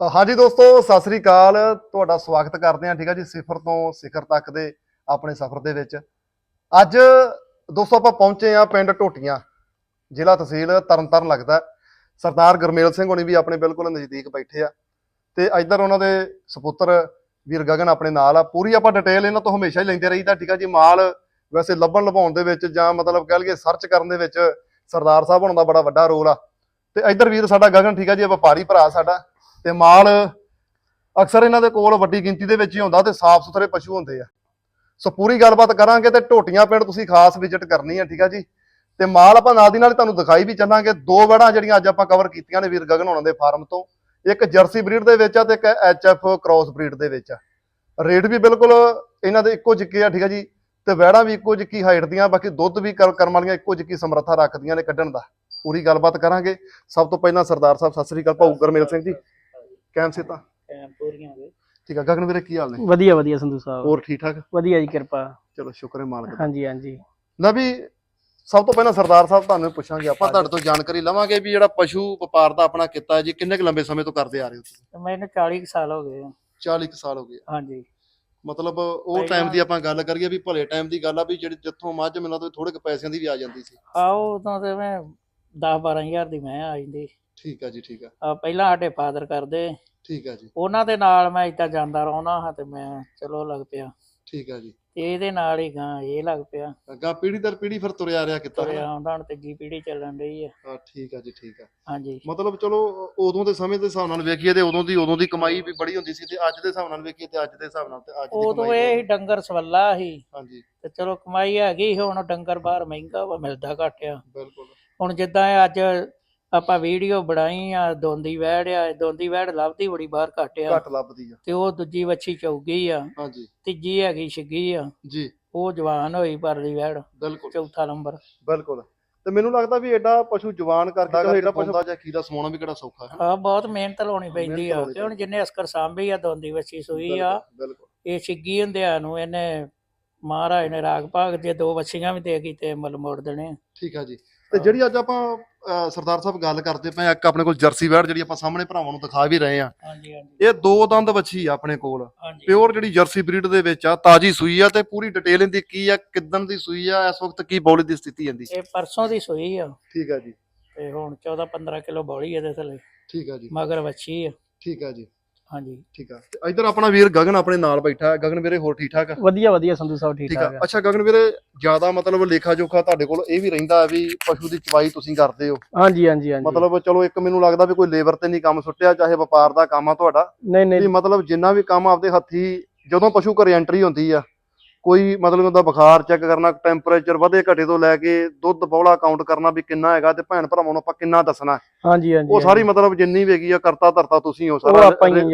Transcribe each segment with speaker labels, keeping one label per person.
Speaker 1: ਹਾਂਜੀ ਦੋਸਤੋ, ਸਤਿ ਸ੍ਰੀ ਅਕਾਲ। ਤੁਹਾਡਾ ਸਵਾਗਤ ਕਰਦੇ ਹਾਂ, ਠੀਕ ਆ ਜੀ ਸਿਫਰ ਤੋਂ ਸਿਖਰ ਤੱਕ ਦੇ ਆਪਣੇ ਸਫ਼ਰ ਦੇ ਵਿੱਚ। ਅੱਜ ਦੋਸਤੋ ਆਪਾਂ ਪਹੁੰਚੇ ਆ ਪਿੰਡ ਟੋਟੀਆਂ ਜ਼ਿਲ੍ਹਾ ਤਹਿਸੀਲ ਤਰਨਤਾਰਨ ਲੱਗਦਾ ਸਰਦਾਰ ਗੁਰਮੇਲ ਸਿੰਘ ਹੋਣੀ ਵੀ ਆਪਣੇ ਬਿਲਕੁਲ ਨਜ਼ਦੀਕ ਬੈਠੇ ਆ। ਤੇ ਇੱਧਰ ਉਹਨਾਂ ਦੇ ਸੁਪੁੱਤਰ ਵੀਰ ਗਗਨ ਆਪਣੇ ਨਾਲ ਆ। ਪੂਰੀ ਆਪਾਂ ਡਿਟੇਲ ਇਹਨਾਂ ਤੋਂ ਹਮੇਸ਼ਾ ਹੀ ਲੈਂਦੇ ਰਹੀਦਾ, ਠੀਕ ਆ ਜੀ, ਮਾਲ ਵੈਸੇ ਲੱਭਣ ਲਭਾਉਣ ਦੇ ਵਿੱਚ ਜਾਂ ਮਤਲਬ ਕਹਿ ਲਈਏ ਸਰਚ ਕਰਨ ਦੇ ਵਿੱਚ ਸਰਦਾਰ ਸਾਹਿਬ ਹੋਣ ਦਾ ਬੜਾ ਵੱਡਾ ਰੋਲ ਆ। ਤੇ ਇੱਧਰ ਵੀਰ ਸਾਡਾ ਗਗਨ, ਠੀਕ ਆ ਜੀ ਵਪਾਰੀ ਭਰਾ ਸਾਡਾ। ਤੇ ਮਾਲ ਅਕਸਰ ਇਹਨਾਂ ਦੇ ਕੋਲ ਵੱਡੀ ਗਿਣਤੀ ਦੇ ਵਿੱਚ ਹੀ ਹੁੰਦਾ ਤੇ ਸਾਫ਼ ਸੁਥਰੇ ਪਸ਼ੂ ਹੁੰਦੇ ਆ। ਸੋ ਪੂਰੀ ਗੱਲਬਾਤ ਕਰਾਂਗੇ ਤੇ ਢੋਟੀਆਂ ਪਿੰਡ ਤੁਸੀਂ ਖਾਸ ਵਿਜ਼ਿਟ ਕਰਨੀ ਹੈ ਠੀਕ ਆ ਜੀ? ਤੇ ਮਾਲ ਆਪਾਂ ਨਾਲ ਦੀ ਨਾਲ ਹੀ ਤੁਹਾਨੂੰ ਦਿਖਾਈ ਵੀ ਚੱਲਾਂਗੇ। ਦੋ ਵੜਾਂ ਜਿਹੜੀਆਂ ਅੱਜ ਆਪਾਂ ਕਵਰ ਕੀਤੀਆਂ ਨੇ ਵੀਰ ਗਗਨ ਹੋਣਾ ਦੇ ਫਾਰਮ ਤੋਂ। ਇੱਕ ਜਰਸੀ ਬਰੀਡ ਦੇ ਵਿੱਚ ਆ ਤੇ ਇੱਕ ਐਚਐਫ ਕ੍ਰਾਸ ਬਰੀਡ ਦੇ ਵਿੱਚ ਆ। ਰੇਟ ਵੀ ਬਿਲਕੁਲ ਇਹਨਾਂ ਦੇ ਇੱਕੋ ਜਿੱਕੇ ਆ, ਠੀਕ ਆ ਜੀ? ਤੇ ਵੈੜਾਂ ਵੀ ਇੱਕੋ ਜਿੱਕੀ ਹਾਈਟ ਦੀਆਂ, ਬਾਕੀ ਦੁੱਧ ਵੀ ਕਰ- ਕਰਮ ਵਾਲੀਆਂ ਇੱਕੋ ਜਿੱਕੀ ਸਮਰੱਥਾ ਰੱਖਦੀਆਂ ਨੇ ਕੱਢਣ ਦਾ। ਪੂਰੀ ਗੱਲਬਾਤ ਕਰਾਂਗੇ। ਸਭ ਤੋਂ ਪਹਿਲਾਂ ਸਰਦਾਰ ਸਾਹਿਬ, ਸਤਿ ਸ੍ਰੀ ਅਕਾਲ, ਭਾਊ ਗੁਰਮੇਲ ਸਿੰਘ ਜੀ। ਕੈਮ ਸੇ ਤਾਂ
Speaker 2: ਟਾਈਮ ਪੂਰੀਆਂ ਹੋ ਗਏ
Speaker 1: ਠੀਕ ਆ ਗਗਨ ਵੀਰੇ ਕੀ ਹਾਲ ਨੇ?
Speaker 3: ਵਧੀਆ ਵਧੀਆ ਸੰਧੂ ਸਾਹਿਬ।
Speaker 1: ਹੋਰ ਠੀਕ ਠਾਕ?
Speaker 3: ਵਧੀਆ ਜੀ ਕਿਰਪਾ।
Speaker 1: ਚਲੋ ਸ਼ੁਕਰ ਹੈ ਮਾਲਕ ਦਾ।
Speaker 3: ਹਾਂਜੀ ਹਾਂਜੀ।
Speaker 1: ਨਾ ਵੀ ਸਭ ਤੋਂ ਪਹਿਲਾਂ ਸਰਦਾਰ ਸਾਹਿਬ ਤੁਹਾਨੂੰ ਪੁੱਛਾਂਗੇ ਆਪਾਂ ਤੁਹਾਡੇ ਤੋਂ ਜਾਣਕਾਰੀ ਲਵਾਂਗੇ ਵੀ ਜਿਹੜਾ ਪਸ਼ੂ ਵਪਾਰ ਦਾ ਆਪਣਾ ਕੀਤਾ ਹੈ ਜੀ ਕਿੰਨੇ ਕੁ ਲੰਬੇ ਸਮੇਂ ਤੋਂ ਕਰਦੇ ਆ ਰਹੇ ਹੋ ਤੁਸੀਂ?
Speaker 2: ਤੇ ਮੈਨੂੰ 40 ਕੁ ਸਾਲ ਹੋ ਗਏ ਆ।
Speaker 1: 40 ਕੁ ਸਾਲ ਹੋ ਗਏ
Speaker 2: ਹਾਂਜੀ।
Speaker 1: ਮਤਲਬ ਉਹ
Speaker 2: ਪਹਿਲਾਂ-
Speaker 1: ਟਾਈਮ ਦੀ ਆਪਾਂ ਗੱਲ ਕਰੀਏ ਵੀ ਭਲੇ ਟਾਈਮ ਦੀ ਗੱਲ ਆ ਵੀ ਜਿਹੜੀ ਜਿੱਥੋਂ ਮੱਝ ਮਿਲਣਾ ਤੋਂ ਥੋੜੇ ਕੁ ਪੈਸਿਆਂ ਦੀ ਵੀ ਆ ਜਾਂਦੀ ਸੀ।
Speaker 2: ਆਓ ਉਦੋਂ ਤੇ ਮੈਂ 10 12000 ਦੀ ਮੈਂ ਆ ਜਾਂਦੀ।
Speaker 1: ਠੀਕ ਆ ਜੀ ਠੀਕ ਆ।
Speaker 2: ਆ ਪਹਿਲਾਂ ਸਾਡੇ ਫਾਦਰ ਕਰਦੇ।
Speaker 1: ਠੀਕ ਆ ਜੀ।
Speaker 2: ਉਹਨਾਂ ਦੇ ਨਾਲ ਮੈਂ ਏਦਾਂ ਜਾਂਦਾ ਰਹਿਣਾ ਹਾਂ ਤੇ ਮੈਂ ਚਲੋ ਲੱਗ ਪਿਆ।
Speaker 1: ਠੀਕ ਆ ਜੀ।
Speaker 2: ਤੇ ਇਹਦੇ ਨਾਲ ਹੀ ਗਾਂ ਇਹ ਲੱਗ ਪਿਆ।
Speaker 1: ਅੱਗਾ ਪੀੜੀ ਦਰ ਪੀੜੀ ਫਿਰ ਤੁਰਿਆ ਰਿਹਾ ਕਿਤਾ
Speaker 2: ਤੁਰਿਆ ਆਉਂਦਾ ਹੁਣ ਤੀਜੀ ਪੀੜ੍ਹੀ ਚੱਲਣ ਰਹੀ ਹੈ
Speaker 1: ਹਾਂ ਠੀਕ ਆ ਜੀ ਠੀਕ ਆ।
Speaker 2: ਹਾਂਜੀ।
Speaker 1: ਮਤਲਬ ਚਲੋ ਉਦੋਂ ਦੇ ਸਮੇਂ ਦੇ ਹਿਸਾਬ ਨਾਲ ਵੇਖੀਏ ਤੇ ਉਦੋਂ ਦੀ ਉਦੋਂ ਦੀ ਕਮਾਈ ਵੀ ਬੜੀ ਹੁੰਦੀ ਸੀ ਤੇ ਅੱਜ ਦੇ ਹਿਸਾਬ ਨਾਲ ਵੇਖੀਏ ਤੇ ਅੱਜ ਦੇ ਹਿਸਾਬ ਨਾਲ ਤੇ ਅੱਜ ਦੀ
Speaker 2: ਉਦੋਂ
Speaker 1: ਕਮਾਈ
Speaker 2: ਇਹ ਸੀ ਡੰਗਰ ਸਵੱਲਾ ਸੀ।
Speaker 1: ਹਾਂਜੀ।
Speaker 2: ਤੇ ਚਲੋ ਕਮਾਈ ਹੈਗੀ ਸੀ, ਹੁਣ ਡੰਗਰ ਬਾਹਰ ਮਹਿੰਗਾ ਵਾ ਮਿਲਦਾ ਘੱਟ ਆ।
Speaker 1: ਬਿਲਕੁਲ।
Speaker 2: ਹੁਣ ਜਿੱਦਾਂ ਇਹ ਅੱਜ ਆਪਾਂ ਵੀਡੀਓ ਬਣਾਈ ਆ ਦੋਂਦੀ ਵਹਿੜ ਆ ਦੋਂਦੀ ਵਹਿੜ ਲੱਭਦੀ ਬੜੀ ਬਾਹਰ ਘੱਟ ਆ।
Speaker 1: ਘੱਟ ਲੱਭਦੀ ਆ।
Speaker 2: ਤੇ ਉਹ ਦੂਜੀ ਵੱਛੀ ਚੌਗੀ ਆ।
Speaker 1: ਹਾਂਜੀ।
Speaker 2: ਤੀਜੀ ਹੈਗੀ ਛਿੱਗੀ ਆ।
Speaker 1: ਜੀ।
Speaker 2: ਉਹ ਜਵਾਨ ਹੋਈ ਪਰਲੀ ਵਹਿੜ
Speaker 1: ਬਿਲਕੁਲ।
Speaker 2: ਚੌਥਾ ਨੰਬਰ।
Speaker 1: ਬਿਲਕੁਲ। ਤੇ ਮੈਨੂੰ ਲੱਗਦਾ ਵੀ ਐਡਾ ਪਸ਼ੂ ਜਵਾਨ ਕਰਕੇ ਚਲੋ ਐਡਾ ਪਸ਼ੂ ਜਾਂ ਖੀਰਾ ਸਮਾਉਣਾ ਵੀ ਕਿਹੜਾ ਸੌਖਾ ਹੈ
Speaker 2: ਆ ਬਹੁਤ ਮਿਹਨਤ ਲਾਉਣੀ ਪੈਂਦੀ ਆ। ਕਿ ਹੁਣ ਜਿੰਨੇ ਅਸਕਰ ਸਾਂਭੀ ਆ ਦੋਂਦੀ ਵੱਛੀ ਸੂਈ ਆ।
Speaker 1: ਬਿਲਕੁਲ
Speaker 2: ਇਹ ਛਿੱਗੀ ਹੁੰਦਿਆਂ ਨੂੰ ਇਹਨੇ ਮਹਾਰਾਜ ਨੇ ਰਾਗ ਭਾਗ ਜੇ ਦੋ ਵੱਛੀਆਂ ਵੀ ਦੇ ਗਈ ਤੇ ਮੁੱਲ ਮੋੜ ਦੇਣੇ।
Speaker 1: ਠੀਕ ਆ ਜੀ। ਤੇ ਜਿਹੜੀ ਅੱਜ ਆਪਾਂ ਅਹ, ਸਰਦਾਰ ਸਾਹਿਬ ਗੱਲ ਕਰਦੇ ਪਏ ਆ, ਇੱਕ ਆਪਣੇ ਕੋਲ ਜਰਸੀ ਵੈੜ ਜਿਹੜੀ ਆਪਾਂ ਸਾਹਮਣੇ ਭਰਾਵਾਂ ਨੂੰ ਦਿਖਾ ਵੀ ਰਹੇ ਆ।
Speaker 2: ਹਾਂਜੀ ਹਾਂਜੀ।
Speaker 1: ਇਹ ਦੋ ਦੰਦ ਵੱਛੀ ਆ ਆਪਣੇ ਕੋਲ।
Speaker 2: ਹਾਂਜੀ।
Speaker 1: ਪਿਓਰ ਜਿਹੜੀ ਜਰਸੀ ਬਰੀਡ ਦੇ ਵਿੱਚ ਆ ਤਾਜੀ ਸੂਈ ਆ ਤੇ ਪੂਰੀ ਡਿਟੇਲ ਇਹਦੀ ਕੀ ਆ ਕਿਦਨ ਦੀ ਸੂਈ ਆ ਇਸ ਵਕਤ ਕੀ ਬੌਲੀ ਦੀ ਸਥਿਤੀ ਜਾਂਦੀ
Speaker 2: ਇਹ ਪਰਸੋਂ ਦੀ ਸੂਈ ਆ।
Speaker 1: ਠੀਕ ਆ ਜੀ।
Speaker 2: ਤੇ ਹੁਣ 14 15 ਕਿਲੋ ਬੋਲੀ ਇਹਦੇ ਥੱਲੇ।
Speaker 1: ਠੀਕ ਆ ਜੀ।
Speaker 2: ਮਗਰ ਵੱਛੀ ਆ।
Speaker 1: ਠੀਕ ਆ ਜੀ।
Speaker 2: ਹਾਂਜੀ।
Speaker 1: ਠੀਕ ਆ। ਤੇ ਇੱਧਰ ਆਪਣਾ ਵੀਰ ਗਗਨ ਆਪਣੇ ਨਾਲ ਬੈਠਾ ਹੈ। ਗਗਨ ਵੀਰੇ ਹੋਰ ਠੀਕ ਠਾਕ ਆ?
Speaker 3: ਵਧੀਆ ਵਧੀਆ ਸੰਧੂ ਸਾਹਿਬ ਠੀਕ
Speaker 1: ਠੀਕ ਆ।
Speaker 3: ਠਾਕ ਆ।
Speaker 1: ਅੱਛਾ ਗਗਨ ਵੀਰੇ ਜ਼ਿਆਦਾ ਮਤਲਬ ਲੇਖਾ ਜੋਖਾ ਤੁਹਾਡੇ ਕੋਲ ਇਹ ਵੀ ਰਹਿੰਦਾ ਵੀ ਪਸ਼ੂ ਦੀ ਚਵਾਈ ਤੁਸੀਂ ਕਰਦੇ ਹੋ।
Speaker 3: ਹਾਂਜੀ ਹਾਂਜੀ ਹਾਂਜੀ।
Speaker 1: ਮਤਲਬ ਚਲੋ ਇੱਕ ਮੈਨੂੰ ਲੱਗਦਾ ਵੀ ਕੋਈ ਲੇਬਰ ਤੇ ਨਹੀਂ ਕੰਮ ਸੁੱਟਿਆ ਚਾਹੇ ਵਪਾਰ ਦਾ ਕੰਮ ਆ ਤੁਹਾਡਾ।
Speaker 3: ਨਹੀਂ
Speaker 1: ਵੀ
Speaker 3: ਨਹੀਂ
Speaker 1: ਮਤਲਬ ਜਿੰਨਾ ਵੀ ਕੰਮ ਆਪਦੇ ਹੱਥੀ ਜਦੋਂ ਪਸ਼ੂ ਘਰੇ ਐਂਟਰੀ ਹੁੰਦੀ ਆ ਕੋਈ ਮਤਲਬ ਉਹਦਾ ਬੁਖਾਰ ਚੈੱਕ ਕਰਨਾ ਟੈਂਪਰੇਚਰ ਵਧੇ ਘਟੇ ਤੋਂ ਲੈ ਕੇ ਦੁੱਧ ਬੌਲਾ ਕਾਊਂਟ ਕਰਨਾ ਵੀ ਕਿੰਨਾ ਹੈਗਾ ਤੇ ਭੈਣ ਭਰਾਵਾਂ ਨੂੰ ਆਪਾਂ ਕਿੰਨਾ ਦੱਸਣਾ।
Speaker 3: ਹਾਂਜੀ ਹਾਂਜੀ
Speaker 1: ਉਹ ਸਾਰੀ ਮਤਲਬ ਜਿੰਨੀ ਵੀ ਹੈਗੀ ਆ ਕਰਤਾ ਧਰਤਾ ਤੁਸੀਂ ਹੋ ਸਾਰਾ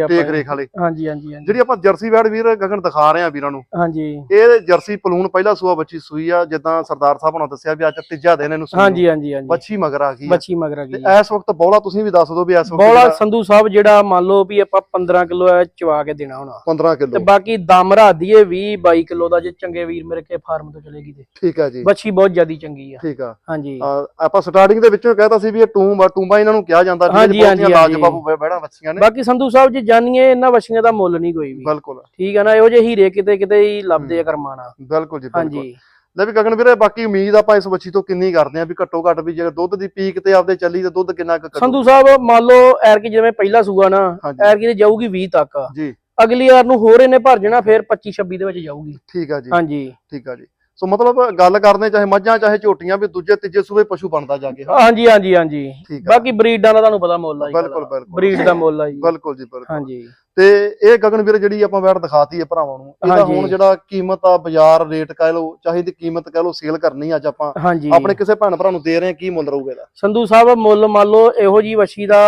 Speaker 1: ਦੇਖ। ਰੇਖ ਵਾਲੇ।
Speaker 3: ਹਾਂਜੀ ਹਾਂਜੀ
Speaker 1: ਜਿਹੜੀ ਆਪਾਂ ਜਰਸੀ ਵੈੜ ਵੀਰ ਗਗਨ ਦਿਖਾ ਰਹੇ ਆ ਵੀਰਾਂ ਨੂੰ।
Speaker 3: ਹਾਂਜੀ।
Speaker 1: ਇਹ ਜਰਸੀ ਪਲੂਨ ਪਹਿਲਾ ਸੂਆ ਬੱਚੀ ਸੂਈ ਆ ਜਿੱਦਾਂ ਸਰਦਾਰ ਸਾਹਿਬ ਨੇ ਦੱਸਿਆ ਵੀ ਅੱਜ ਤੀਜਾ ਦਿਨ ਇਹਨੂੰ।
Speaker 3: ਹਾਂਜੀ ਹਾਂਜੀ ਹਾਂਜੀ।
Speaker 1: ਬੱਚੀ ਮਗਰ ਆ ਗਈ।
Speaker 3: ਬੱਚੀ ਮਗਰ ਆ
Speaker 1: ਤੇ
Speaker 3: ਗਈ
Speaker 1: ਇਸ ਵਕਤ ਬੌਲਾ ਤੁਸੀਂ ਵੀ ਦੱਸ ਦਿਓ ਵੀ ਇਸ ਵਕਤ
Speaker 3: ਬੋਲਾ ਸੰਧੂ ਸਾਹਿਬ ਜਿਹੜਾ ਮੰਨ ਲਓ ਵੀ ਆਪਾਂ 15 ਕਿਲੋ ਚਵਾ ਕੇ ਦੇਣਾ ਹੋਣਾ।
Speaker 1: 15
Speaker 3: ਤੇ
Speaker 1: ਕਿਲੋ
Speaker 3: ਬਾਕੀ ਦਮ ਇਹ 20 22 ਕਿਲੋ ਦਾ ਜੇ ਚੰਗੇ ਵੀਰ ਮੇਰੇ ਕੇ ਫਾਰਮ ਤੋਂ ਚਲੇਗੀ ਤੇ।
Speaker 1: ਠੀਕ ਆ ਜੀ।
Speaker 3: ਬੱਚੀ ਬਹੁਤ ਜ਼ਿਆਦੀ ਚੰਗੀ ਆ।
Speaker 1: ਠੀਕ ਆ।
Speaker 3: ਹਾਂਜੀ।
Speaker 1: ਆਪਾਂ ਸਟਾਰਟਿੰਗ ਦੇ ਵਿੱਚੋਂ ਕਹਿਤਾ ਸੀ ਵੀ ਇਹ ਟੂੰਬ ਆ ਟੂੰਬਾ ਇਹਨਾਂ ਨੂੰ ਕਿਹਾ ਜਾਂਦਾ
Speaker 3: ਹਾਂਜੀ, ਹਾਂਜੀ।
Speaker 1: ਲਾਜਵਾਬ ਬਹਿੜਾ ਬੱਚੀਆਂ ਨੇ।
Speaker 3: ਬਾਕੀ ਸੰਧੂ ਸਾਹਿਬ ਜੇ ਜਾਣੀਏ ਇਹਨਾਂ ਵਛੀਆਂ ਦਾ ਮੁੱਲ ਨਹੀਂ ਕੋਈ ਵੀ।
Speaker 1: ਬਿਲਕੁਲ।
Speaker 3: ਠੀਕ ਆ ਨਾ ਇਹੋ ਜਿਹੇ ਹੀਰੇ ਕਿਤੇ ਕਿਤੇ ਹੀ ਲੱਭਦੇ ਆ ਕਰਮਾਣਾ
Speaker 1: ਬਿਲਕੁਲ ਜੀ
Speaker 3: ਹਾਂਜੀ।
Speaker 1: ਲੈ ਵੀ ਗਗਨ ਵੀਰੇ ਬਾਕੀ ਉਮੀਦ ਆਪਾਂ ਇਸ ਬੱਚੀ ਤੋਂ ਕਿੰਨੀ ਕਰਦੇ ਆ ਵੀ ਘੱਟੋ ਘੱਟ ਵੀ ਜੇ ਦੁੱਧ ਦੀ ਪੀਕ ਤੇ ਆਪਦੇ ਚੱਲੀ ਤੇ ਦੁੱਧ ਕਿੰਨਾ ਕੁ
Speaker 3: ਸੰਧੂ ਸਾਹਿਬ ਮੰਨ ਲਓ ਐਰਕੀ ਜਿਵੇਂ ਪਹਿਲਾ ਸੂਆ ਨਾ ਐਰਕੀ ਤੇ ਜਾਊਗੀ 20 ਤੱਕ।
Speaker 1: ਜੀ।
Speaker 3: ਅਗਲੀ ਵਾਰ ਨੂੰ ਹੋਰ ਇਹਨੇ ਭਰ ਜਾਣਾ ਫਿਰ 25 26 ਦੇ ਵਿੱਚ ਜਾਊਗੀ।
Speaker 1: ਠੀਕ ਆ ਜੀ।
Speaker 3: ਹਾਂਜੀ।
Speaker 1: ਠੀਕ ਆ ਜੀ। ਸੋ ਮਤਲਬ ਗੱਲ ਕਰਦੇ ਚਾਹੇ ਮੱਝਾਂ ਚਾਹੇ ਝੋਟੀਆਂ ਵੀ ਦੂਜੇ ਤੀਜੇ ਸੂਬੇ ਪਸ਼ੂ ਬਣਦਾ ਜਾ ਕੇ
Speaker 3: ਹਾਂਜੀ ਹਾਂਜੀ ਹਾਂਜੀ। ਬਾਕੀ ਬਰੀਡਾਂ ਦਾ ਤੁਹਾਨੂੰ ਪਤਾ ਮੁੱਲ ਆ ਜੀ
Speaker 1: ਬਿਲਕੁਲ ਬਿਲਕੁਲ।
Speaker 3: ਬਰੀਡ ਦਾ ਮੁੱਲ ਆ ਜੀ।
Speaker 1: ਬਿਲਕੁਲ ਜੀ ਬਿਲਕੁਲ।
Speaker 3: ਹਾਂਜੀ।
Speaker 1: ਤੇ ਇਹ ਗਗਨ ਵੀਰ ਜਿਹੜੀ ਆਪਾਂ ਵੈਟ ਦਿਖਾਤੀ ਹੈ ਭਰਾਵਾਂ ਨੂੰ ਇਹਦਾ। ਹੁਣ ਜਿਹੜਾ ਕੀਮਤ ਆ ਬਾਜ਼ਾਰ ਰੇਟ ਕਹਿ ਲਓ ਚਾਹੇ ਦੀ ਕੀਮਤ ਕਹਿ ਲਓ ਸੇਲ ਕਰਨੀ ਅੱਜ ਆਪਾਂ ਆਪਣੇ ਕਿਸੇ ਭੈਣ ਭਰਾ ਨੂੰ ਦੇ ਰਹੇ ਕੀ ਮੁੱਲ ਰਹੂਗਾ ਇਹਦਾ?
Speaker 3: ਸੰਧੂ ਸਾਹਿਬ ਮੁੱਲ ਮੰਨ ਲਓ ਇਹੋ ਜੀ ਵਛੀ ਦਾ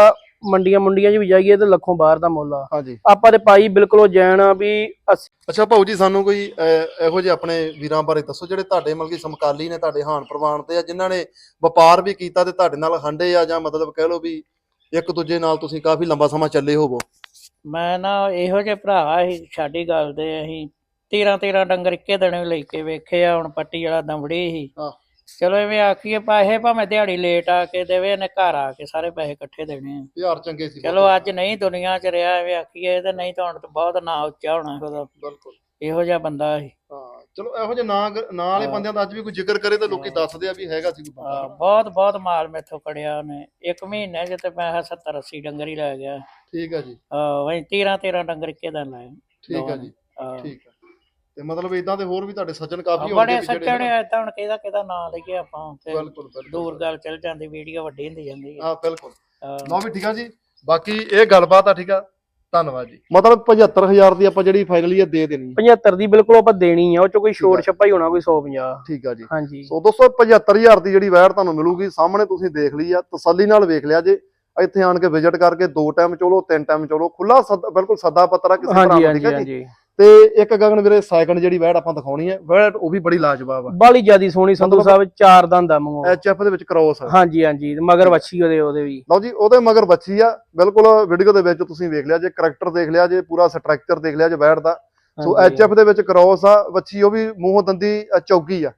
Speaker 3: ਮੰਡੀਆਂ ਮੁੰਡੀਆਂ 'ਚ ਵੀ ਜਾਈਏ ਤੇ ਲੱਖੋਂ ਬਾਹਰ ਦਾ ਮੁੱਲ ਆ।
Speaker 1: ਹਾਂਜੀ।
Speaker 3: ਆਪਾਂ ਤੇ ਪਾਈ ਬਿਲਕੁਲ ਉਹ ਜੈਨ ਆ ਵੀ ਅੱਸੀ-
Speaker 1: ਅੱਛਾ ਭਾਊ ਜੀ ਸਾਨੂੰ ਕੋਈ ਅਹ, ਇਹੋ ਜਿਹੇ ਆਪਣੇ ਵੀਰਾਂ ਬਾਰੇ ਦੱਸੋ ਜਿਹੜੇ ਤੁਹਾਡੇ ਮਤਲਬ ਕਿ ਸਮਕਾਲੀ ਨੇ ਤੁਹਾਡੇ ਹਾਨ ਪ੍ਰਵਾਨ ਤੇ ਆ ਜਿਨ੍ਹਾਂ ਨੇ ਵਪਾਰ ਵੀ ਕੀਤਾ ਤੇ ਤੁਹਾਡੇ ਨਾਲ ਹੰਡੇ ਆ ਜਾਂ ਮਤਲਬ ਕਹਿ ਲਓ ਵੀ ਇੱਕ ਦੂਜੇ ਨਾਲ ਤੁਸੀਂ ਕਾਫੀ ਲੰਬਾ ਸਮਾਂ ਚੱਲੇ ਹੋਵੋ?
Speaker 2: ਮੈਂ ਨਾ ਇਹੋ ਜਿਹੇ ਭਰਾ ਸੀ ਸਾਡੀ ਗੱਲ ਦੇ ਅਸੀਂ 13 13 ਡੰਗਰ ਇੱਕੇ ਦਿਨ ਲੈ ਕੇ ਵੇਖੇ ਆ ਹੁਣ ਪੱਟੀ ਵਾਲਾ ਦੰਬੜੀ ਸੀ।
Speaker 1: ਹਾਂ।
Speaker 2: ਚਲੋ ਐਵੇਂ ਆਖੀਏ ਪੈਸੇ ਭਾਵੇਂ ਦਿਹਾੜੀ ਲੇਟ ਆ ਕੇ ਦੇਵੇ ਇਹਨੇ ਘਰ ਆ ਕੇ ਸਾਰੇ ਪੈਸੇ ਇਕੱਠੇ ਦੇਣੇ ਆ।
Speaker 1: ਯਾਰ ਚੰਗੇ ਸੀ।
Speaker 2: ਚਲੋ ਅੱਜ ਨਹੀਂ ਦੁਨੀਆ 'ਚ ਰਿਹਾ ਐਵੇਂ ਆਖੀਏ ਤੇ ਨਹੀਂ ਤਾਂ ਹੁਣ ਤਾਂ ਬਹੁਤ ਨਾਂ ਉੱਚਾ ਹੋਣਾ ਉਹਦਾ
Speaker 1: ਬਿਲਕੁਲ।
Speaker 2: ਇਹੋ ਜਿਹਾ ਬੰਦਾ ਸੀ।
Speaker 1: ਹਾਂ ਚਲੋ ਇਹੋ ਜਿਹੇ ਨਾਂ ਨਾਂ ਵਾਲੇ। ਬੰਦਿਆਂ ਦਾ ਅੱਜ ਵੀ ਕੋਈ ਜ਼ਿਕਰ ਕਰੇ ਤਾਂ ਲੋਕੀ ਦੱਸਦੇ ਆ ਵੀ ਹੈਗਾ ਸੀ ਕੋਈ
Speaker 2: ਹਾਂ,
Speaker 1: ਬੰਦਾ
Speaker 2: ਬਹੁਤ ਬਹੁਤ ਮਾਲ ਮੈਥੋਂ ਕੜਿਆ ਉਹਨੇ। ਇੱਕ ਮਹੀਨੇ 'ਚ ਤੇ ਮੈਂ 70 80 ਡੰਗਰ ਹੀ ਲੈ ਗਿਆ।
Speaker 1: ਠੀਕ ਆ ਜੀ।
Speaker 2: ਹਾਂ ਵਈ 13 13 ਡੰਗਰ ਦਿਨ ਲਾਏ।
Speaker 1: ਠੀਕ ਆ ਜੀ। ਠੀਕ ਆ। ਤੇ ਮਤਲਬ ਇਦਾਂ ਦੇ ਹੋਰ ਵੀ ਤੁਹਾਡੇ ਸੱਜਣ ਕਾਫੀ ਹੋਣਗੇ
Speaker 2: ਬੜੇ ਸੱਚਣ ਏਦਾਂ ਹੁਣ ਕਿਹਦਾ ਕਿਹਦਾ ਨਾਂ ਲਈਏ ਆਪਾਂ ਤੇ
Speaker 1: ਬਿਲਕੁਲ ਬਿਲਕੁਲ।
Speaker 2: ਦੂਰ ਗੱਲ ਚੱਲ ਜਾਂਦੀ ਵੀਡੀਓ ਵੱਡੀ ਹੁੰਦੀ ਜਾਂਦੀ ਹੈ
Speaker 1: ਹਾਂ ਬਿਲਕੁਲ।
Speaker 2: ਹਾਂ।
Speaker 1: ਲਓ ਵੀ ਠੀਕ ਆ ਜੀ। ਬਾਕੀ ਇਹ ਗੱਲਬਾਤ ਆ ਠੀਕ ਆ? ਧੰਨਵਾਦ ਜੀ। ਮਤਲਬ 75000 ਦੀ ਆਪਾਂ ਜਿਹੜੀ ਫਾਈਨਲੀ ਇਹ ਦੇ ਦੇਣੀ।
Speaker 3: 75 ਦੀ ਬਿਲਕੁਲ ਆਪਾਂ ਦੇਣੀ ਆ ਉਹ ਚ ਕੋਈ
Speaker 1: ਆ।
Speaker 3: ਛੱਪਾ ਹੀ ਹੋਣਾ ਕੋਈ 150
Speaker 1: ਠੀਕ ਆ ਜੀ।
Speaker 3: ਹਾਂਜੀ।
Speaker 1: ਸੋ ਦੋਸਤੋ 75000 ਦੀ ਜਿਹੜੀ ਵੈਰ ਤੁਹਾਨੂੰ ਮਿਲੂਗੀ ਸਾਹਮਣੇ ਤੁਸੀਂ ਦੇਖ ਲਈ ਆ ਤਸੱਲੀ ਨਾਲ ਵੇਖ ਲਿਆ ਜੇ। ਇੱਥੇ ਆਣ ਕੇ ਵਿਜ਼ਿਟ ਕਰਕੇ ਦੋ ਟਾਈਮ ਚਲੋ ਤਿੰਨ ਟਾਈਮ ਚਲੋ। ਖੁੱਲਾ ਬਿਲਕੁਲ ਸੱਦਾ ਪੱਤਰਾ ਕਿਸੇ
Speaker 3: ਹਾਂਜੀ
Speaker 1: ਠੀਕ ਆ ਜੀ?
Speaker 3: ਹਾਂਜੀ।
Speaker 1: ਤੇ ਇੱਕ ਗਗਨ ਵੀਰੇ ਸੈਕੰਡ ਜਿਹੜੀ ਵੈੜ ਆਪਾਂ ਦਿਖਾਉਣੀ ਹੈ ਵੈੜ ਉਹ ਵੀ ਬੜੀ ਲਾਜਵਾਬ ਆ।
Speaker 3: ਬਾਲੀ ਜਿਆਦੀ ਸੋਹਣੀ ਸੰਧੂ ਸਾਹਿਬ ਚਾਰ ਦੰਦ ਆ ਮੰਗੋ
Speaker 1: ਐਚ ਐਫ ਦੇ ਵਿੱਚ ਕ੍ਰੋਸ ਆ।
Speaker 3: ਹਾਂਜੀ ਹਾਂਜੀ ਮਗਰ ਵੱਛੀ ਉਹਦੇ ਉਹਦੇ ਵੀ।
Speaker 1: ਲਓ ਜੀ ਉਹਦੇ ਮਗਰ ਬੱਚੀ ਆ। ਬਿਲਕੁਲ ਵੀਡੀਓ ਦੇ ਵਿੱਚ ਤੁਸੀਂ ਵੇਖ ਲਿਆ ਜੇ ਕਰੈਕਟਰ ਦੇਖ ਲਿਆ ਜੇ ਪੂਰਾ ਸਟਰਕਚਰ ਦੇਖ ਲਿਆ ਜੇ ਵੈੜ ਦਾ। ਸੋ। ਐਚ ਐਫ ਦੇ ਵਿੱਚ ਕ੍ਰੋਸ ਆ ਬੱਚੀ ਉਹ ਵੀ ਮੂੰਹੋਂ ਦੰਦੀ ਚੌਗੀ ਆ।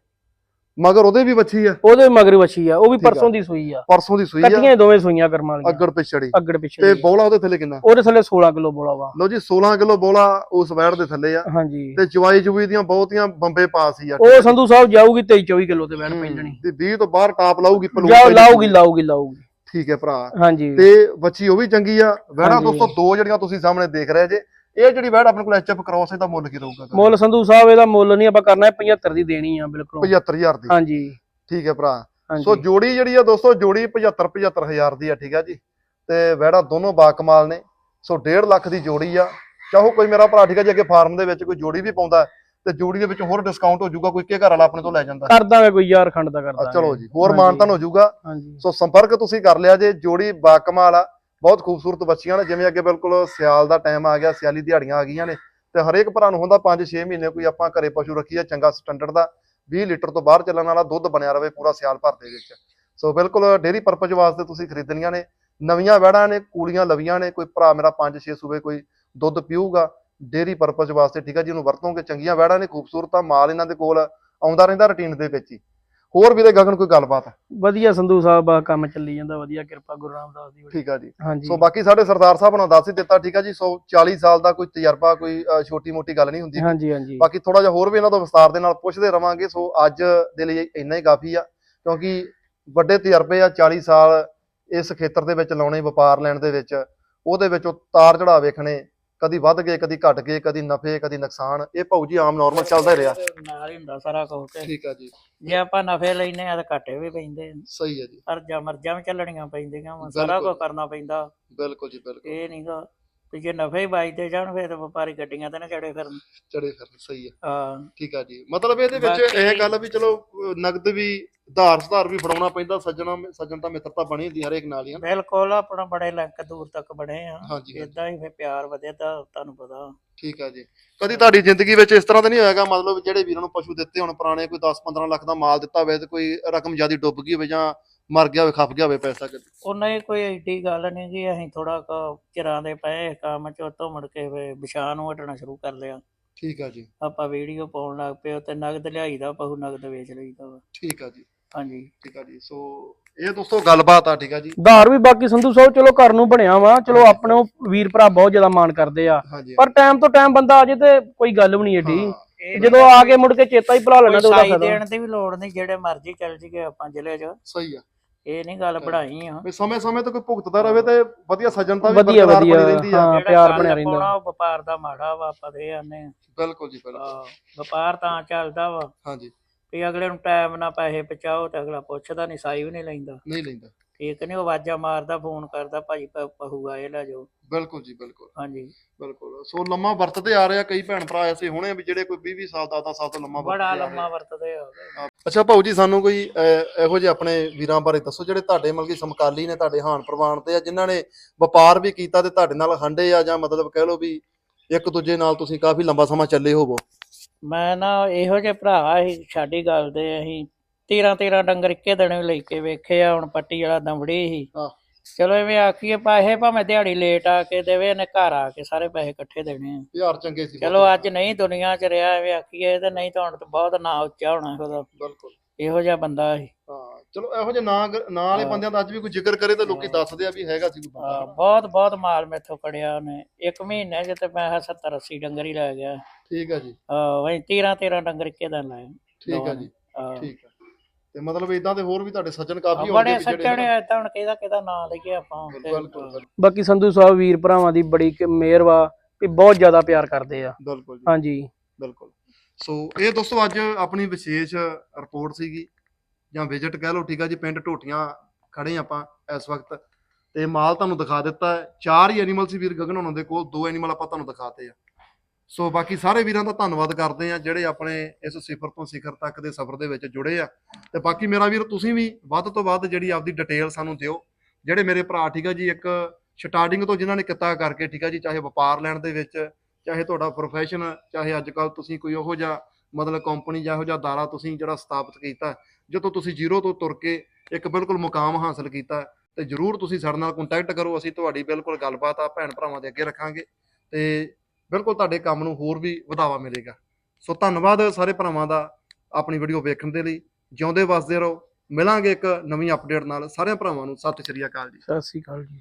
Speaker 1: ਮਗਰ ਉਹਦੇ ਵੀ ਬੱਚੀ ਆ।
Speaker 3: ਉਹਦੇ ਮਗਰ ਵੱਛੀ ਆ ਉਹ ਵੀ। ਪਰਸੋਂ ਦੀ ਸੂਈ ਆ।
Speaker 1: ਪਰਸੋਂ ਦੀ ਸੂਈ ਆ।
Speaker 3: ਕੱਟੀਆਂ ਦੋਵੇਂ ਸੂਈਆਂ ਕਰਮਾਂ ਵਾਲੀਆਂ।
Speaker 1: ਅੱਗੜ ਪਿਛੜੀ।
Speaker 3: ਅੱਗੜ ਪਿੱਛੇ
Speaker 1: ਤੇ। ਬੋਲਾ ਉਹਦੇ ਥੱਲੇ ਕਿੰਨਾ?
Speaker 3: ਉਹਦੇ ਥੱਲੇ 16 ਕਿਲੋ ਬੋਲਾ ਵਾ।
Speaker 1: ਲਓ ਜੀ 16 ਕਿਲੋ ਬੋਲਾ ਉਸ ਵੈੜ ਦੇ ਥੱਲੇ ਆ।
Speaker 3: ਹਾਂਜੀ।
Speaker 1: ਤੇ ਚਵਾਈ ਚੁਵੀ ਦੀਆਂ ਬਹੁਤੀਆਂ ਬੰਬੇ ਪਾਸ ਹੀ ਆ।
Speaker 3: ਉਹ ਸੰਧੂ ਸਾਹਿਬ ਜਾਊਗੀ 23 24 ਕਿਲੋ ਤੇ ਬੈਣ ਪੈਂਦਣੀ।
Speaker 1: ਤੇ 20 ਤੋਂ ਬਾਹਰ ਟਾਪ ਲਾਊਗੀ ਪਲੂ
Speaker 3: ਲਾਊਗੀ ਲਾਊਗੀ ਲਾਊਗੀ।
Speaker 1: ਠੀਕ ਹੈ ਭਰਾ।
Speaker 3: ਹਾਂਜੀ।
Speaker 1: ਤੇ ਬੱਚੀ ਉਹ ਵੀ ਚੰਗੀ ਆ। ਵੈੜਾ। ਦੋਸਤੋ ਦੋ ਜਿਹੜੀਆਂ ਤੁਸੀਂ ਸਾਹਮਣੇ ਦੇਖ ਰਹੇ ਜੇ ਇਹ ਜਿਹੜੀ ਵੈੜ ਆਪਣੇ ਕੋਲ ਐਚਐਫ ਕ੍ਰੋਸ ਇਹਦਾ ਮੁੱਲ ਕੀ ਰਹੂਗਾ
Speaker 3: ਮੁੱਲ ਸੰਧੂ ਸਾਹਿਬ ਇਹਦਾ ਮੁੱਲ ਨਹੀਂ ਆਪਾਂ ਕਰਨਾ 75 ਦੀ ਦੇਣੀ ਆ ਬਿਲਕੁਲ।
Speaker 1: 75000 ਦੀ।
Speaker 3: ਹਾਂਜੀ।
Speaker 1: ਠੀਕ ਹੈ ਭਰਾ। ਸੋ ਜੋੜੀ ਜਿਹੜੀ ਆ ਦੋਸਤੋ ਜੋੜੀ 75 75000 ਦੀ ਆ ਠੀਕ ਆ ਜੀ। ਤੇ ਵੈੜਾ ਦੋਨੋਂ ਬਾ ਕਮਾਲ ਨੇ। ਸੋ 1.5 ਲੱਖ ਦੀ ਜੋੜੀ ਆ। ਚਾਹੋ ਕੋਈ ਮੇਰਾ ਭਰਾ ਠੀਕ ਆ ਜੀ ਅੱਗੇ ਫਾਰਮ ਦੇ ਵਿੱਚ ਕੋਈ ਜੋੜੀ ਵੀ ਪਾਉਂਦਾ ਤੇ ਜੋੜੀ ਦੇ ਵਿੱਚ ਹੋਰ ਡਿਸਕਾਊਂਟ ਹੋ ਜਾਊਗਾ ਕੋਈ ਕੇ ਘਰ ਵਾਲਾ ਆਪਣੇ ਤੋਂ ਲੈ ਜਾਂਦਾ।
Speaker 3: ਕਰ ਦਾਂਗੇ ਕੋਈ ਯਾਰ ਖੰਡ ਦਾ ਕਰ ਦਾਂਗੇ।
Speaker 1: ਚਲੋ ਜੀ ਹੋਰ। ਮਾਨਤਨ ਹੋ ਜਾਊਗਾ। ਸੋ ਸੰਪਰਕ ਤੁਸੀਂ ਕਰ ਲਿਆ ਜੇ ਜੋੜੀ ਬਾ ਕਮਾਲ ਆ। ਬਹੁਤ ਖੂਬਸੂਰਤ ਬੱਚੀਆਂ ਨੇ, ਜਿਵੇਂ ਅੱਗੇ ਬਿਲਕੁਲ ਸਿਆਲ ਦਾ ਟਾਈਮ ਆ ਗਿਆ, ਸਿਆਲੀ ਦਿਹਾੜੀਆਂ ਆ ਗਈਆਂ ਨੇ ਤੇ ਹਰੇਕ ਭਰਾ ਨੂੰ ਹੁੰਦਾ 5-6 ਮਹੀਨੇ ਕੋਈ ਆਪਾਂ ਘਰੇ ਪਸ਼ੂ ਰੱਖੀਏ, ਚੰਗਾ ਸਟੈਂਡਰਡ ਦਾ 20 ਲੀਟਰ ਤੋਂ ਬਾਹਰ ਚੱਲਣ ਵਾਲਾ ਦੁੱਧ ਬਣਿਆ ਰਵੇ ਪੂਰਾ ਸਿਆਲ ਭਰ ਦੇ ਵਿੱਚ। ਸੋ ਬਿਲਕੁਲ ਡੇਰੀ ਪਰਪਸ ਵਾਸਤੇ ਤੁਸੀਂ ਖਰੀਦਣੀਆਂ ਨੇ, ਨਵੀਆਂ ਵੈੜਾਂ ਨੇ, ਕੂਲੀਆਂ ਲਵੀਆਂ ਨੇ, ਕੋਈ ਭਰਾ ਮੇਰਾ 5-6 ਸੂਬੇ ਕੋਈ ਦੁੱਧ ਪੀਊਗਾ ਡੇਰੀ ਪਰਪਸ ਵਾਸਤੇ ਠੀਕ ਆ ਜੀ, ਉਹਨੂੰ ਵਰਤੋਂਗੇ, ਚੰਗੀਆਂ ਵੈੜਾਂ ਨੇ, ਖੂਬਸੂਰਤ ਆ, ਮਾਲ ਇਹਨਾਂ ਦੇ ਕੋਲ ਆਉਂਦਾ ਰਹਿੰਦਾ ਰੁਟੀਨ ਦੇ ਵਿੱਚ ਹੀ। ਹੋਰ ਵੀਰੇ ਗਗਨ ਕੋਈ ਗੱਲਬਾਤ?
Speaker 3: ਵਧੀਆ ਸੰਧੂ ਸਾਹਿਬ ਆ ਕੰਮ ਚੱਲੀ ਜਾਂਦਾ ਵਧੀਆ ਕਿਰਪਾ ਗੁਰੂ ਰਾਮਦਾਸ ਦੀ।
Speaker 1: ਠੀਕ ਆ ਜੀ।
Speaker 3: ਹਾਂਜੀ।
Speaker 1: ਸੋ ਬਾਕੀ ਸਾਡੇ ਸਰਦਾਰ ਸਾਹਿਬ ਨੇ ਦੱਸ ਹੀ ਦਿੱਤਾ ਠੀਕ ਆ ਜੀ। ਸੋ 40 ਸਾਲ ਦਾ ਕੋਈ ਤਜਰਬਾ ਕੋਈ ਛੋਟੀ ਮੋਟੀ ਗੱਲ ਨਹੀਂ ਹੁੰਦੀ।
Speaker 3: ਹਾਂਜੀ ਹਾਂਜੀ।
Speaker 1: ਬਾਕੀ ਥੋੜਾ ਜਿਹਾ ਹੋਰ ਵੀ ਇਹਨਾਂ ਤੋਂ ਵਿਸਤਾਰ ਦੇ ਨਾਲ ਪੁੱਛਦੇ ਰਵਾਂਗੇ। ਸੋ ਅੱਜ ਦੇ ਲਈ ਇੰਨਾ ਹੀ ਕਾਫੀ ਆ ਕਿਉਂਕਿ ਵੱਡੇ ਤਜਰਬੇ ਆ 40 ਸਾਲ ਇਸ ਖੇਤਰ ਦੇ ਵਿੱਚ ਲਾਉਣੇ ਵਪਾਰ ਲੈਣ ਦੇ ਵਿੱਚ। ਉਹਦੇ ਵਿੱਚ ਉਤਾਰ ਚੜਾ ਵੇਖਣੇ ਕਦੀ ਵੱਧ ਗਏ ਕਦੀ ਘਟ ਗਏ ਕਦੀ ਨਫੇ ਕਦੀ ਨੁਕਸਾਨ ਇਹ ਭਾਊ ਜੀ ਆਮ ਨਾਰਮਲ ਚੱਲਦਾ ਹੀ ਰਿਹਾ।
Speaker 2: ਨਾਲ ਹੀ ਹੁੰਦਾ ਸਾਰਾ ਕੁਝ ਤੇ।
Speaker 1: ਠੀਕ ਆ ਜੀ।
Speaker 2: ਜੇ ਆਪਾਂ ਨਫੇ ਲੈਨੇ ਆ ਤਾਂ ਘਾਟੇ ਵੀ ਪੈਂਦੇ ਆ।
Speaker 1: ਸਹੀ ਹੈ ਜੀ।
Speaker 2: ਅਰਜਾ ਮਰਜਾਂ ਵੀ ਚੱਲਣੀਆਂ ਪੈਂਦੀਆਂ ਵਾ ਸਾਰਾ
Speaker 1: ਬਿਲਕੁਲ।
Speaker 2: ਕੁਝ ਕਰਨਾ ਪੈਂਦਾ।
Speaker 1: ਬਿਲਕੁਲ ਜੀ ਬਿਲਕੁਲ।
Speaker 2: ਇਹ ਨਹੀਂਗਾ ਤੇ ਜੇ ਨਫੇ ਹੀ ਵੱਜਦੇ ਜਾਣ ਫਿਰ ਤਾਂ ਵਪਾਰੀ ਗੱਡੀਆਂ ਤੇ ਨਾ ਚੜੇ ਫਿਰਨ।
Speaker 1: ਚੜੇ ਫਿਰ ਸਹੀ ਹੈ
Speaker 2: ਹਾਂ।
Speaker 1: ਠੀਕ ਆ ਜੀ। ਮਤਲਬ ਇਹਦੇ ਵਿੱਚ ਇਹ ਗੱਲ ਵੀ ਚਲੋ ਅਹ ਨਗਦ ਵੀ ਧਾਰ ਸੁਧਾਰ ਵੀ ਫੜਾਉਣਾ ਪੈਂਦਾ ਸੱਜਣਾ ਸੱਜਣ ਤਾਂ ਮਿੱਤਰਤਾ ਬਣੀ ਹੁੰਦੀ ਹਰੇਕ ਨਾਲ ਹੀ ਹਨਾ।
Speaker 2: ਬਿਲਕੁਲ ਆਪਣਾ ਬੜੇ ਲਿੰਕ ਦੂਰ ਤੱਕ ਬਣੇ ਆ।
Speaker 1: ਹਾਂਜੀ ਹਾਂਜੀ।
Speaker 2: ਇਦਾਂ ਹੀ ਫਿਰ ਪਿਆਰ ਵਧੇ ਤਾਂ ਤੁਹਾਨੂੰ ਪਤਾ।
Speaker 1: ਠੀਕ ਆ ਜੀ। ਕਦੀ ਤੁਹਾਡੀ ਜ਼ਿੰਦਗੀ ਵਿੱਚ ਇਸ ਤਰ੍ਹਾਂ ਤਾਂ ਨਹੀਂ ਹੋਏਗਾ ਮਤਲਬ ਜਿਹੜੇ ਵੀਰਾਂ ਨੂੰ ਪਸ਼ੂ ਦਿੱਤੇ ਹੁਣ ਪੁਰਾਣੇ ਕੋਈ 10-15 ਲੱਖ ਦਾ ਮਾਲ ਦਿੱਤਾ ਹੋਵੇ ਤੇ ਕੋਈ ਰਕਮ ਜਿਆਦੀ ਡੁੱਬ ਗਈ ਹੋਵੇ ਜਾਂ ਮਰ ਗਿਆ ਹੋਵੇ ਖਪ ਗਿਆ ਹੋਵੇ ਪੈਸਾ ਕਦੇ
Speaker 2: ਉਹਨਾਂ ਹੀ ਕੋਈ ਏਡੀ ਗੱਲ ਨਹੀਂ ਕਿ ਅਸੀਂ ਥੋੜਾ ਚਿਰਾਂ ਦੇ ਪਏ ਕੰਮ ਚ ਤੋਂ ਮੁੜ ਕੇ ਫਿਰ ਵਿਛਾਂ ਨੂੰ ਹਟਣਾ ਸ਼ੁਰੂ ਕਰ ਲਿਆ।
Speaker 1: ਠੀਕ ਆ ਜੀ।
Speaker 2: ਆਪਾਂ ਵੀਡੀਓ ਪਾਉਣ ਲੱਗ ਪਏ ਤੇ ਨਗਦ ਲਿਆਈਦਾ ਪਹੂ ਨਗਦ ਵੇਚ ਲਈਦਾ ਵਾ।
Speaker 1: ਠੀਕ ਆ ਜੀ।
Speaker 2: ਹਾਂਜੀ।
Speaker 1: ਠੀਕ ਆ ਜੀ ਸੋ ਇਹ ਦੋਸਤੋ ਗੱਲਬਾਤ ਆ ਠੀਕ ਆ ਜੀ।
Speaker 3: ਧਾਰ ਵੀ ਬਾਕੀ ਸੰਧੂ ਸਾਹਿਬ ਚਲੋ ਘਰ ਨੂੰ ਬਣਿਆ ਵਾ ਚਲੋ ਆਪਣੇ ਉਹ ਵੀਰ ਭਰਾ ਬਹੁਤ ਜ਼ਿਆਦਾ ਮਾਣ ਕਰਦੇ ਆ।
Speaker 1: ਹਾਂਜੀ।
Speaker 3: ਪਰ ਟਾਈਮ ਤੋਂ ਟਾਈਮ ਬੰਦਾ ਆ ਜੇ ਤੇ ਕੋਈ ਗੱਲ ਵੀ ਨਹੀਂ ਏਡੀ
Speaker 2: ਇਹ
Speaker 3: ਜਦੋਂ ਆ ਕੇ ਮੁੜ ਕੇ ਚੇਤਾ ਹੀ ਭੁਲਾ ਲੈਣਾ ਤੇ ਉਹਦਾ
Speaker 2: ਸਾਈ
Speaker 3: ਫਾਇਦਾ।
Speaker 2: ਦੇਣ ਦੀ ਵੀ ਲੋੜ ਨਹੀਂ ਜਿਹੜੇ ਮਰਜ਼ੀ ਚੱਲ ਜੀਗੇ ਆਪਾਂ ਜ਼ਿਲ੍ਹੇ 'ਚ।
Speaker 1: ਸਹੀ ਆ।
Speaker 2: ਇਹ ਨਹੀਂ ਗੱਲ ਬਣਾਈ ਆ।
Speaker 1: ਵੀ ਸਮੇਂ-ਸਮੇਂ ਤੇ ਕੋਈ ਭੁਗਤਦਾ ਰਵੇ ਤੇ ਵਧੀਆ ਸੱਜਣਤਾ ਵੀ
Speaker 3: ਵਧੀਆ
Speaker 1: ਬਰਕਰਾਰ ਬਣੀ
Speaker 3: ਵਧੀਆ
Speaker 1: ਰਹਿੰਦੀ ਆ।
Speaker 3: ਹਾਂ
Speaker 2: ਜਿਹੜਾ
Speaker 3: ਪਿਆਰ
Speaker 2: ਗੱਲ
Speaker 3: ਬਣਿਆ ਰਹਿੰਦਾ।
Speaker 2: ਪਾਉਣਾ ਉਹ ਵਪਾਰ ਦਾ ਮਾੜਾ ਵਾ ਆਪਾਂ ਆਨੇ
Speaker 1: ਬਿਲਕੁਲ ਜੀ ਬਿਲਕੁਲ।
Speaker 2: ਵਪਾਰ ਤਾਂ ਚੱਲਦਾ ਵਾ।
Speaker 1: ਹਾਂਜੀ।
Speaker 2: ਵੀ ਅਗਲੇ ਨੂੰ ਟਾਈਮ ਨਾਲ ਪੈਸੇ ਪਹੁੰਚਾਓ ਤੇ ਅਗਲਾ ਪੁੱਛਦਾ ਨਹੀਂ ਸਾਈ ਵੀ ਨਹੀਂ ਲੈਂਦਾ।
Speaker 1: ਨਹੀਂ ਲੈਂਦਾ।
Speaker 2: ਠੀਕ ਨਹੀਂ ਉਹ ਆਵਾਜ਼ਾਂ ਮਾਰਦਾ ਫੋਨ ਕਰਦਾ ਭਾਜੀ ਪ- ਆਏ ਲੈ ਜਾਓ।
Speaker 1: ਬਿਲਕੁਲ ਜੀ ਬਿਲਕੁਲ।
Speaker 2: ਹਾਂਜੀ।
Speaker 1: ਬਿਲਕੁਲ। ਸੋ ਲੰਮਾ ਵਰਤਦੇ ਆ ਰਹੇ ਆ ਕਈ ਭੈਣ ਭਰਾ ਐਸੇ ਹੋਣੇ ਆ ਵੀ ਜਿਹੜੇ ਕੋਈ 20 20 ਸਾਲ 10 ਸਾਲ ਤੋਂ ਲੰਮਾ
Speaker 2: ਬੜਾ
Speaker 1: ਵਰਤਦੇ ਆ ਰਹੇ ਆ।
Speaker 2: ਲੰਮਾ ਵਰਤਦੇ ਆ
Speaker 1: ਅੱਛਾ ਭਾਊ ਜੀ ਸਾਨੂੰ ਕੋਈ ਅਹ, ਇਹੋ ਜਿਹੇ ਆਪਣੇ ਵੀਰਾਂ ਬਾਰੇ ਦੱਸੋ ਜਿਹੜੇ ਤੁਹਾਡੇ ਮਤਲਬ ਕਿ ਸਮਕਾਲੀ ਨੇ ਤੁਹਾਡੇ ਹਾਨ ਪ੍ਰਵਾਨ ਤੇ ਆ ਜਿਨ੍ਹਾਂ ਨੇ ਵਪਾਰ ਵੀ ਕੀਤਾ ਤੇ ਤੁਹਾਡੇ ਨਾਲ ਹੰਡੇ ਆ ਜਾਂ ਮਤਲਬ ਕਹਿ ਲਓ ਵੀ ਇੱਕ ਦੂਜੇ ਨਾਲ ਤੁਸੀਂ ਕਾਫੀ ਲੰਬਾ ਸਮਾਂ ਚੱਲੇ ਹੋਵੋ?
Speaker 2: ਮੈਂ ਨਾ ਇਹੋ ਜਿਹੇ ਭਰਾ ਸੀ ਸਾਡੀ ਗੱਲ ਦੇ ਅਸੀਂ 13 13 ਡੰਗਰ ਇੱਕੇ ਦਿਨ ਲੈ ਕੇ ਵੇਖੇ ਆ ਹੁਣ ਪੱਟੀ ਵਾਲਾ ਦੰਬੜੀ ਸੀ।
Speaker 1: ਹਾਂ।
Speaker 2: ਚਲੋ ਐਵੇਂ ਆਖੀਏ ਪੈਸੇ ਭਾਵੇਂ ਦਿਹਾੜੀ ਲੇਟ ਆ ਕੇ ਦੇਵੇ ਇਹਨੇ ਘਰ ਆ ਕੇ ਸਾਰੇ ਪੈਸੇ ਇਕੱਠੇ ਦੇਣੇ ਆ।
Speaker 1: ਯਾਰ ਚੰਗੇ ਸੀ।
Speaker 2: ਚਲੋ ਅੱਜ ਨਹੀਂ ਦੁਨੀਆ 'ਚ ਰਿਹਾ ਐਵੇਂ ਆਖੀਏ ਤੇ ਨਹੀਂ ਤਾਂ ਹੁਣ ਤਾਂ ਬਹੁਤ ਨਾਂ ਉੱਚਾ ਹੋਣਾ ਉਹਦਾ
Speaker 1: ਬਿਲਕੁਲ।
Speaker 2: ਇਹੋ ਜਿਹਾ ਬੰਦਾ ਸੀ।
Speaker 1: ਹਾਂ ਚਲੋ ਇਹੋ ਜਿਹੇ ਨਾਂ ਨਾਂ ਵਾਲੇ। ਬੰਦਿਆਂ ਦਾ ਅੱਜ ਵੀ ਕੋਈ ਜ਼ਿਕਰ ਕਰੇ ਤਾਂ ਲੋਕੀ। ਦੱਸਦੇ ਆ ਵੀ ਹੈਗਾ ਸੀ ਕੋਈ
Speaker 2: ਹਾਂ, ਬਹੁਤ ਬਹੁਤ ਮਾਲ ਮੈਥੋਂ ਕੜਿਆ ਉਹਨੇ। ਇੱਕ ਮਹੀਨੇ ਚ ਤੇ ਮੈਂ 70 80 ਡੰਗਰ ਹੀ ਲੈ ਗਿਆ।
Speaker 1: ਠੀਕ ਹੈ ਜੀ।
Speaker 2: ਹਾਂ ਵਈ 13 13 ਡੰਗਰ ਇੱਕੇ ਦਿਨ ਲਾਏ।
Speaker 1: ਠੀਕ ਹੈ ਜੀ। ਠੀਕ ਹੈ ਤੇ ਮਤਲਬ ਇਦਾਂ ਦੇ ਹੋਰ ਵੀ ਤੁਹਾਡੇ ਸੱਜਣ ਕਾਫੀ ਹੋਣਗੇ
Speaker 2: ਬੜੇ
Speaker 1: ਵੀ ਜਿਹੜੇ
Speaker 2: ਸੱਚਣੇ ਐਦਾਂ ਹੁਣ ਕਿਹਦਾ ਕਿਹਦਾ ਨਾਂ ਲਈਏ ਆਪਾਂ। ਤੇ-
Speaker 1: ਬਿਲਕੁਲ ਬਿਲਕੁਲ।
Speaker 3: ਬਾਕੀ ਸੰਧੂ ਸਾਹਿਬ ਵੀਰ ਭਰਾਵਾਂ ਦੀ ਬੜੀ ਕ- ਮਿਹਰ ਵਾ ਵੀ ਬਹੁਤ ਜ਼ਿਆਦਾ ਪਿਆਰ ਕਰਦੇ ਆ।
Speaker 1: ਬਿਲਕੁਲ ਜੀ।
Speaker 3: ਹਾਂਜੀ।
Speaker 1: ਬਿਲਕੁਲ। ਸੋ ਇਹ ਦੋਸਤੋ ਅੱਜ ਆਪਣੀ ਵਿਸ਼ੇਸ਼ ਰਿਪੋਰਟ ਸੀਗੀ ਜਾਂ ਵਿਜ਼ਿਟ ਕਹਿ ਲਓ ਠੀਕ ਆ ਜੀ ਪਿੰਡ ਢੋਟੀਆਂ ਖੜੇ ਆਪਾਂ ਇਸ ਵਕਤ। ਤੇ ਮਾਲ ਤੁਹਾਨੂੰ ਦਿਖਾ ਦਿੱਤਾ ਹੈ। ਚਾਰ ਹੀ ਐਨੀਮਲ ਸੀ ਵੀਰ ਗਗਨ ਹੋਣਾ ਦੇ ਕੋਲ ਦੋ ਐਨੀਮਲ ਆਪਾਂ ਤੁਹਾਨੂੰ ਦਿਖਾਤੇ ਆ। ਸੋ ਬਾਕੀ ਸਾਰੇ ਵੀਰਾਂ ਦਾ ਧੰਨਵਾਦ ਕਰਦੇ ਆ ਜਿਹੜੇ ਆਪਣੇ ਇਸ ਸਿਫਰ ਤੋਂ ਸਿਖਰ ਤੱਕ ਦੇ ਸਫ਼ਰ ਦੇ ਵਿੱਚ ਜੁੜੇ ਆ। ਤੇ ਬਾਕੀ ਮੇਰਾ ਵੀਰ, ਤੁਸੀਂ ਵੀ ਵੱਧ ਤੋਂ ਵੱਧ ਜਿਹੜੀ ਆਪਦੀ ਡਿਟੇਲ ਸਾਨੂੰ ਦਿਓ। ਜਿਹੜੇ ਮੇਰੇ ਭਰਾ, ਠੀਕ ਆ ਜੀ, ਇੱਕ ਸਟਾਰਟਿੰਗ ਤੋਂ ਜਿਨ੍ਹਾਂ ਨੇ ਕਿੱਤਾ ਕਰਕੇ, ਠੀਕ ਆ ਜੀ, ਚਾਹੇ ਵਪਾਰ ਲੈਣ ਦੇ ਵਿੱਚ, ਚਾਹੇ ਤੁਹਾਡਾ ਪ੍ਰੋਫੈਸ਼ਨ ਚਾਹੇ ਅੱਜ ਕੱਲ ਤੁਸੀਂ ਕੋਈ ਉਹੋ ਜਿਹਾ ਮਤਲਬ ਕੰਪਨੀ ਜਾਂ ਇਹੋ ਜਿਹਾ ਦਾਰਾ ਤੁਸੀਂ ਜਿਹੜਾ ਸਥਾਪਿਤ ਕੀਤਾ, ਜਦੋਂ ਤੁਸੀਂ ਜ਼ੀਰੋ ਤੋਂ ਤੁਰ ਕੇ ਇੱਕ ਬਿਲਕੁਲ ਮੁਕਾਮ ਹਾਸਲ ਕੀਤਾ, ਤੇ ਜਰੂਰ ਤੁਸੀਂ ਸਾਡੇ ਨਾਲ ਕੰਟੈਕਟ ਕਰੋ, ਅਸੀਂ ਤੁਹਾਡੀ ਬਿਲਕੁਲ ਗੱਲਬਾਤ ਆ ਭੈਣ ਭਰਾਵਾਂ ਦੇ ਅੱਗੇ ਰੱਖਾਂਗੇ। ਤੇ ਬਿਲਕੁਲ ਤੁਹਾਡੇ ਕੰਮ ਨੂੰ ਹੋਰ ਵੀ ਵਧਾਵਾ ਮਿਲੇਗਾ। ਸੋ ਧੰਨਵਾਦ ਸਾਰੇ ਭਰਾਵਾਂ ਦਾ ਆਪਣੀ ਵੀਡੀਓ ਵੇਖਣ ਦੇ ਲਈ। ਜਿਉਂਦੇ ਵਸਦੇ ਰਹੋ। ਮਿਲਾਂਗੇ ਇੱਕ ਨਵੀਂ ਅਪਡੇਟ ਨਾਲ। ਸਾਰਿਆਂ ਭਰਾਵਾਂ ਨੂੰ ਸਤਿ ਸ਼੍ਰੀ ਅਕਾਲ ਜੀ।
Speaker 3: ਸਤਿ ਸ੍ਰੀ ਅਕਾਲ ਜੀ।